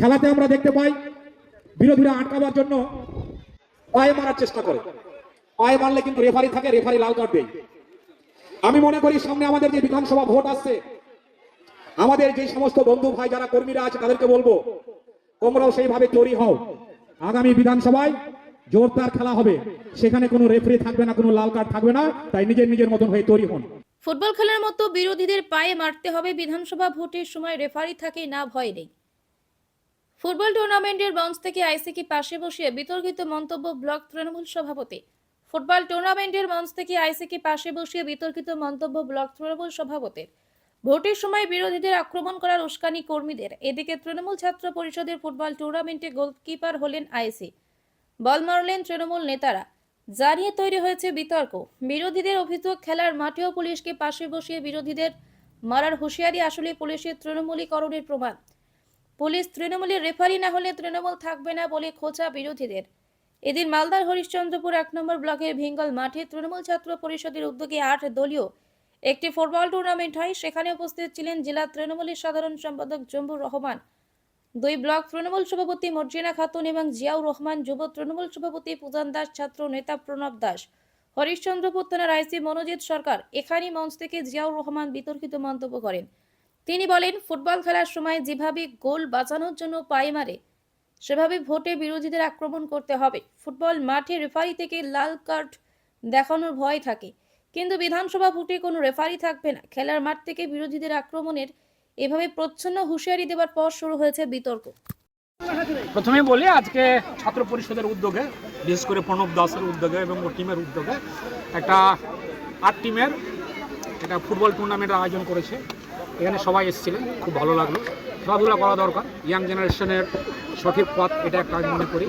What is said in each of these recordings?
খেলাতে আমরা দেখতে পাই বিরোধীরা আটকাবার জন্য পায়ে মারার চেষ্টা করে। পায়ে মারলে কিন্তু রেফারি থাকে, রেফারি লাল কার্ড দেয়। আমি মনে করি সামনে আমাদের যে বিধানসভা ভোট আসছে, আমাদের যে সমস্ত বন্ধু ভাই যারা কর্মীরা আছে তাদেরকে বলব, তোমরাও সেইভাবে তৈরি হও। আগামী বিধানসভায় জোরদার খেলা হবে। সেখানে কোনো রেফারি থাকবে না, কোনো লাল কার্ড থাকবে না। তাই নিজের নিজের মতন হয়ে তৈরি হন। ফুটবল খেলার মতো বিরোধীদের পায়ে মারতে হবে বিধানসভা ভোটের সময় রেফারি থাকে না, ভয় নেই। ফুটবল টুর্নামেন্টের মঞ্চ থেকে আইসিকে পাশে বসিয়ে বিতর্কিত মন্তব্য ব্লক তৃণমূল সভাপতি। ফুটবল টুর্নামেন্টের মঞ্চ থেকে আইসিকে পাশে বসিয়ে বিতর্কিত মন্তব্য ব্লক তৃণমূল সভাপতির। ভোটের সময় বিরোধীদের আক্রমণ করার উস্কানি কর্মীদের। এদিকে তৃণমূল ছাত্র পরিষদের ফুটবল টুর্নামেন্টে গোলকিপার হলেন আইসি। বল মারলেন তৃণমূল নেতারা। যা নিয়ে তৈরি হয়েছে বিতর্ক। বিরোধীদের অভিযোগ, খেলার মাঠেও পুলিশকে পাশে বসিয়ে বিরোধীদের মারার হুঁশিয়ারি আসলে পুলিশের তৃণমূলীকরণের প্রমাণ। পুলিশ তৃণমূলের রেফারি না হলে তৃণমূল থাকবে না বলে খোঁচা বিরোধীদের। এদিন মালদার হরিশ্চন্দ্রপুর এক নম্বর ব্লকের ভিঙ্গল মাঠে তৃণমূল ছাত্র পরিষদের উদ্যোগে আট দলীয় একটি ফুটবল টুর্নামেন্ট হয়। সেখানে উপস্থিত ছিলেন জেলা তৃণমূলের সাধারণ সম্পাদক জম্বুর রহমান। দুই ব্লক তৃণমূল সভাপতি মর্জিনা খাতুন এবং জিয়াউর রহমান, যুব তৃণমূল সভাপতি পূজান দাস, ছাত্র নেতা প্রণব দাস। হরিশ্চন্দ্রপুর থানার আইসি মনোজিৎ সরকার এখানেই মঞ্চ থেকে জিয়াউর রহমান বিতর্কিত মন্তব্য করেন। তিনি বলেন, ফুটবল খেলার সময় যেভাবে গোল বাঁচানোর জন্য পায়ে মারে, সেভাবে ভোটে বিরোধীদের আক্রমণ করতে হবে। ফুটবল মাঠে রেফারি থেকে লাল কার্ড দেখানোর ভয় থাকে। কিন্তু বিধানসভা ভোটে কোনো রেফারি থাকবে না। খেলার মাঠ থেকে বিরোধীদের আক্রমণের এভাবে প্রচ্ছন্ন হুঁশিয়ারি দেওয়ার পর শুরু হয়েছে বিতর্ক। প্রথমেই বলি, আজকে ছাত্র পরিষদের উদ্যোগে, বিশেষ করে প্রণব দাসের উদ্যোগে এবং ওর টিমের উদ্যোগে একটা আট টিমের একটা ফুটবল টুর্নামেন্টের আয়োজন করেছে। এখানে সবাই এসেছিলেন, খুব ভালো লাগল। খেলাধুলা করা দরকার। ইয়াং জেনারেশনের সঠিক পথ, এটা একটা আমি মনে করি।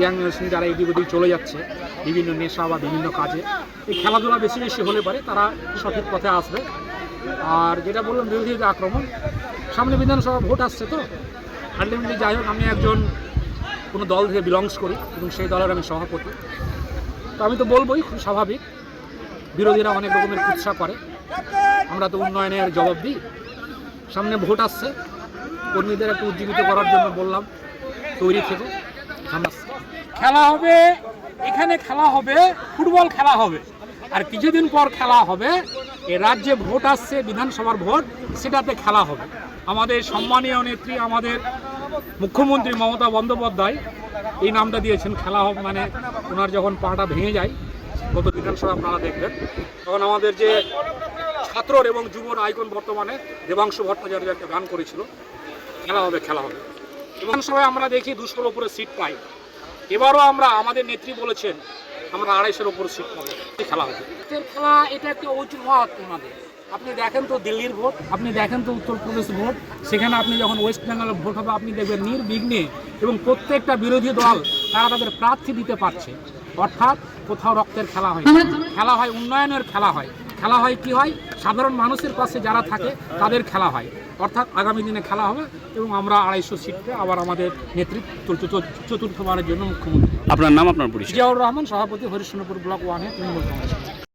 ইয়াং জেনারেশন যারা এদিক ওদিক চলে যাচ্ছে, বিভিন্ন নেশা বা বিভিন্ন কাজে, এই খেলাধুলা বেশি বেশি হলে পারে, তারা সঠিক পথে আসবে। আর যেটা বললাম, বিরোধীদের আক্রমণ, সামনে বিধানসভা ভোট আসছে তো? আলটিমেটলি যাই হোক, আমি একজন কোনো দল থেকে বিলংস করি, এবং সেই দলের আমি সভাপতি। তো আমি তো বলবোই, খুব স্বাভাবিক। বিরোধীরা অনেক রকমের কুৎসা করে। আমরা তো উন্নয়নের জবাব দিই। সামনে ভোট আসছে। কর্মীদের একটু উজ্জীবিত করার জন্য বললাম, তৈরি থেকে খেলা হবে, এখানে খেলা হবে, ফুটবল খেলা হবে। আর কিছুদিন পর খেলা হবে, এ রাজ্যে ভোট আসছে, বিধানসভার ভোট, সেটাতে খেলা হবে। আমাদের সম্মানীয় নেত্রী, আমাদের মুখ্যমন্ত্রী মমতা বন্দ্যোপাধ্যায় এই নামটা দিয়েছেন, খেলা হবে মানে ওনার যখন পাটা ভেঙে যায়, গত বিধানসভা আপনারা দেখবেন। তখন আমাদের যে ছাত্রর এবং যুবর আইকন বর্তমানে দেবাংশু ভট্টাচার্য একটা গান করেছিল। খেলা হবে খেলা হবে। বিধানসভায় আমরা দেখি দুশোর ওপরে সিট পাই। এবারও আমরা আমাদের নেত্রী বলেছেন আমরা আড়াইশোর উপর সিট পাবো। খেলা হবে। খেলা এটা একটা অজুহাত ওনাদের আপনি দেখেন তো দিল্লির ভোট আপনি দেখেন তো উত্তরপ্রদেশ ভোট। সেখানে আপনি যখন ওয়েস্ট বেঙ্গলের ভোট হবে আপনি দেখবেন নির্বিঘ্নে এবং প্রত্যেকটা বিরোধী দল তারা তাদের প্রার্থী দিতে পারছে। অর্থাৎ কোথাও রক্তের খেলা হয় না। খেলা হয় উন্নয়নের খেলা হয়। খেলা হয় কি হয়? সাধারণ মানুষের পাশে যারা থাকে তাদের খেলা হয়। অর্থাৎ আগামী দিনে খেলা হবে এবং আমরা আড়াইশো সিটকে আবার আমাদের নেতৃত্ব চতুর্থ- চতুর্থবারের জন্য মুখ্যমন্ত্রী। আপনার নাম আপনার পরিচয়। জিয়াউর রহমান সভাপতি হরিশ্চন্দ্রপুর ব্লক ওয়ানে তৃণমূল কংগ্রেস।